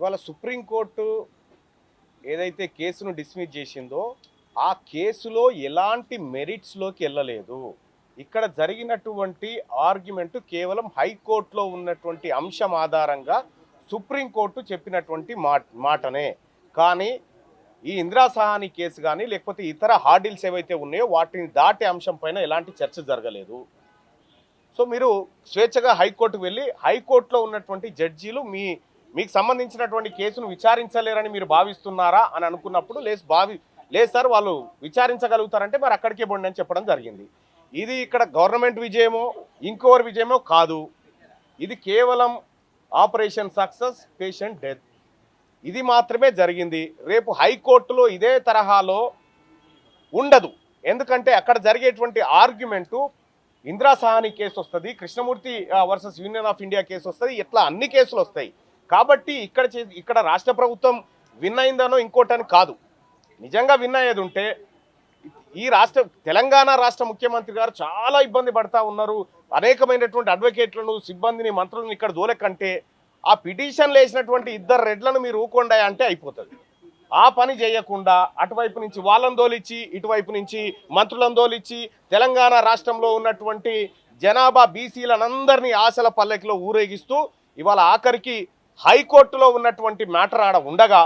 ఇవాళ సుప్రీంకోర్టు ఏదైతే కేసును డిస్మిస్ చేసిందో ఆ కేసులో ఎలాంటి మెరిట్స్లోకి వెళ్ళలేదు. ఇక్కడ జరిగినటువంటి ఆర్గ్యుమెంట్ కేవలం హైకోర్టులో ఉన్నటువంటి అంశం ఆధారంగా సుప్రీంకోర్టు చెప్పినటువంటి మా మాటనే. కానీ ఈ ఇందిరా సహాని కేసు కానీ లేకపోతే ఇతర హార్డిల్స్ ఏవైతే ఉన్నాయో వాటిని దాటే అంశం పైన ఎలాంటి చర్చ జరగలేదు. సో మీరు స్వేచ్ఛగా హైకోర్టుకు వెళ్ళి హైకోర్టులో ఉన్నటువంటి జడ్జీలు మీ మీకు సంబంధించినటువంటి కేసును విచారించలేరని మీరు భావిస్తున్నారా అని అనుకున్నప్పుడు లేస్ భావి లేదు సార్ వాళ్ళు విచారించగలుగుతారంటే మరి అక్కడికే పోండి అని చెప్పడం జరిగింది. ఇది ఇక్కడ గవర్నమెంట్ విజయమో ఇంకోరి విజయమో కాదు. ఇది కేవలం ఆపరేషన్ సక్సెస్ పేషెంట్ డెత్. ఇది మాత్రమే జరిగింది. రేపు హైకోర్టులో ఇదే తరహాలో ఉండదు. ఎందుకంటే అక్కడ జరిగేటువంటి ఆర్గ్యుమెంటు ఇందిరా సహాని కేసు వస్తుంది Krishnamurthy versus union of India case వస్తుంది ఇట్లా అన్ని కేసులు వస్తాయి కాబట్టి ఇక్కడ చే- ఇక్కడ రాష్ట్ర ప్రభుత్వం విన్ అయిందనో ఇంకోటని కాదు. నిజంగా విన్ అయ్యేది ఉంటే ఈ రాష్ట్ర తెలంగాణ రాష్ట్ర ముఖ్యమంత్రి గారు చాలా ఇబ్బంది పడతా ఉన్నారు. అనేకమైనటువంటి అడ్వకేట్లను సిబ్బందిని మంత్రులను ఇక్కడ దూలకంటే ఆ పిటిషన్లు వేసినటువంటి ఇద్దరు రెడ్లను మీరు ఊకొండా అంటే అయిపోతుంది. ఆ పని చేయకుండా అటువైపు నుంచి వాళ్ళని దోలిచ్చి ఇటువైపు నుంచి మంత్రులను దోలిచ్చి తెలంగాణ రాష్ట్రంలో ఉన్నటువంటి జనాభా బీసీలనందరినీ ఆశల పల్లెకిలో ఊరేగిస్తూ ఇవాళ ఆఖరికి హైకోర్టులో ఉన్నటువంటి మ్యాటర్ ఆడ ఉండగా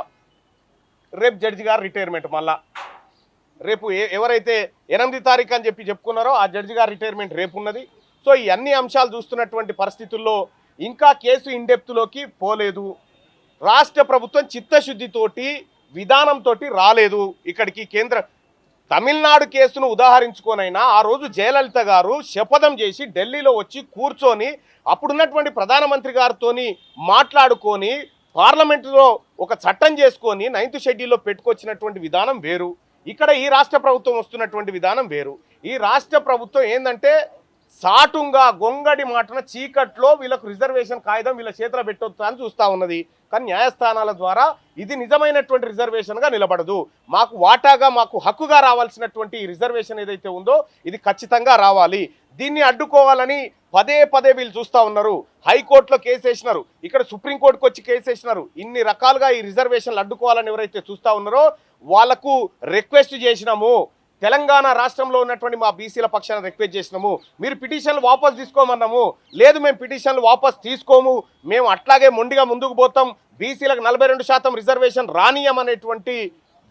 రేపు జడ్జి గారు రిటైర్మెంట్ మళ్ళా. రేపు ఎవరైతే ఎనిమిది తారీఖు అని చెప్పి చెప్పుకున్నారో ఆ జడ్జి గారి రిటైర్మెంట్ రేపు ఉన్నది సో ఈ అన్ని అంశాలు చూస్తున్నటువంటి పరిస్థితుల్లో ఇంకా కేసు ఇండెప్త్లోకి పోలేదు. రాష్ట్ర ప్రభుత్వం చిత్తశుద్ధితోటి విధానంతో రాలేదు. ఇక్కడికి కేంద్ర తమిళనాడు కేసును ఉదాహరించుకోనైనా ఆ రోజు జయలలిత గారు శపథం చేసి ఢిల్లీలో వచ్చి కూర్చొని అప్పుడున్నటువంటి ప్రధానమంత్రి గారితోని మాట్లాడుకొని పార్లమెంటులో ఒక చట్టం చేసుకొని నైన్త్ షెడ్యూల్లో పెట్టుకొచ్చినటువంటి విధానం వేరు. ఇక్కడ ఈ రాష్ట్ర ప్రభుత్వం వస్తున్నటువంటి విధానం వేరు. ఈ రాష్ట్ర ప్రభుత్వం ఏంటంటే సాటుంగా గొంగడి మాటన చీకట్లో వీళ్ళకు రిజర్వేషన్ కాగితం వీళ్ళ చేతిలో పెట్టొచ్చు అని చూస్తా ఉన్నది. కానీ న్యాయస్థానాల ద్వారా ఇది నిజమైనటువంటి రిజర్వేషన్గా నిలబడదు. మాకు వాటాగా మాకు హక్కుగా రావాల్సినటువంటి రిజర్వేషన్ ఏదైతే ఉందో ఇది ఖచ్చితంగా రావాలి. దీన్ని అడ్డుకోవాలని పదే పదే వీళ్ళు చూస్తూ ఉన్నారు. హైకోర్టులో కేసు వేసినారు. ఇక్కడ సుప్రీంకోర్టుకు వచ్చి కేసు వేసినారు. ఇన్ని రకాలుగా ఈ రిజర్వేషన్లు అడ్డుకోవాలని ఎవరైతే చూస్తూ ఉన్నారో వాళ్ళకు రిక్వెస్ట్ చేసినాము. తెలంగాణ రాష్ట్రంలో ఉన్నటువంటి మా బీసీల పక్షాన రిక్వెస్ట్ చేసినాము. మీరు పిటిషన్లు వాపస్ తీసుకోమన్నాము. లేదు మేము పిటిషన్లు వాపస్ తీసుకోము. మేము అట్లాగే మొండిగా ముందుకు పోతాం. బీసీలకు నలభై రెండు శాతం రిజర్వేషన్ రానియమనేటువంటి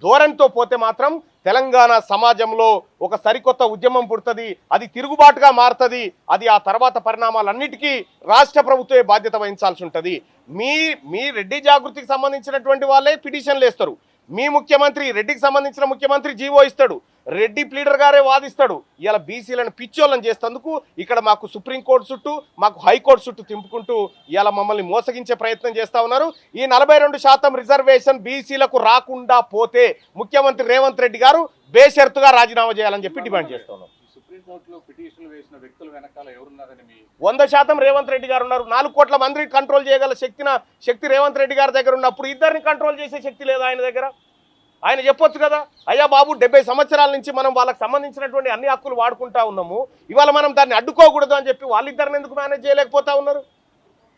ధోరణితో పోతే మాత్రం తెలంగాణ సమాజంలో ఒక సరికొత్త ఉద్యమం పుడుతుంది. అది తిరుగుబాటుగా మారుతుంది. అది ఆ తర్వాత పరిణామాలన్నిటికీ రాష్ట్ర ప్రభుత్వమే బాధ్యత వహించాల్సి ఉంటుంది. మీ మీ రెడ్డి జాగృతికి సంబంధించినటువంటి వాళ్ళే పిటిషన్లు వేస్తారు. మీ ముఖ్యమంత్రి రెడ్డికి సంబంధించిన ముఖ్యమంత్రి జీవో ఇస్తాడు. రెడ్డి ప్లీడర్ గారే వాదిస్తాడు. ఇలా బీసీలను పిచ్చోళ్ళని చేస్తేందుకు ఇక్కడ మాకు సుప్రీంకోర్టు చుట్టూ మాకు హైకోర్టు చుట్టూ తింపుకుంటూ ఇలా మమ్మల్ని మోసగించే ప్రయత్నం చేస్తా ఉన్నారు. ఈ నలభై రెండు శాతం రిజర్వేషన్ బీసీలకు రాకుండా పోతే ముఖ్యమంత్రి రేవంత్ రెడ్డి గారు బేషరతుగా రాజీనామా చేయాలని చెప్పి డిమాండ్ చేస్తున్నాం సుప్రీంకోర్టులో వ్యక్తుల వెనకాల ఎవరున్నారని మీ వంద శాతం రేవంత్ రెడ్డి గారు ఉన్నారు. నాలుగు కోట్ల మందిని కంట్రోల్ చేయగల శక్తిన శక్తి రేవంత్ రెడ్డి గారి దగ్గర ఉన్నప్పుడు ఇద్దరిని కంట్రోల్ చేసే శక్తి లేదా ఆయన దగ్గర. ఆయన చెప్పొచ్చు కదా? అయ్యా బాబు డెబ్బై సంవత్సరాల నుంచి మనం వాళ్ళకి సంబంధించినటువంటి అన్ని హక్కులు వాడుకుంటా ఉన్నాము. ఇవాళ మనం దాన్ని అడ్డుకోకూడదు అని చెప్పి వాళ్ళిద్దరిని ఎందుకు మేనేజ్ చేయలేకపోతా ఉన్నారు?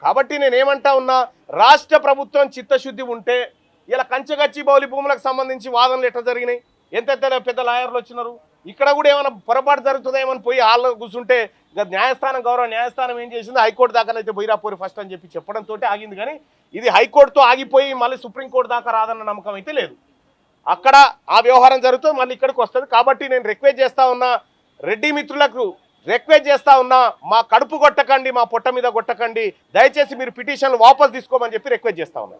కాబట్టి నేను ఏమంటా ఉన్నా రాష్ట్ర ప్రభుత్వం చిత్తశుద్ధి ఉంటే ఇలా కంచగచ్చి బౌలి భూములకు సంబంధించి వాదనలు ఎట్లా జరిగినాయి? ఎంత ఎంత పెద్ద లాయర్లు వచ్చినారు? ఇక్కడ కూడా ఏమైనా పొరపాటు జరుగుతుందేమని పోయి హాల్లో కూర్చుంటే ఇక న్యాయస్థానం గౌరవ న్యాయస్థానం ఏం చేసింది హైకోర్టు దాకానైతే పోయిరా ఫస్ట్ అని చెప్పి చెప్పడంతో ఆగింది. కానీ ఇది హైకోర్టుతో ఆగిపోయి మళ్ళీ సుప్రీంకోర్టు దాకా రాదన్న నమ్మకం అయితే లేదు. అక్కడ ఆ వ్యవహారం జరుగుతుంది మళ్ళీ ఇక్కడికి వస్తుంది. కాబట్టి నేను రిక్వెస్ట్ చేస్తా ఉన్నా రెడ్డి మిత్రులకు రిక్వెస్ట్ చేస్తా ఉన్నా మా కడుపు కొట్టకండి మా పొట్ట మీద కొట్టకండి. దయచేసి మీరు పిటిషన్లు వాపస్ తీసుకోమని చెప్పి రిక్వెస్ట్ చేస్తా ఉన్నా.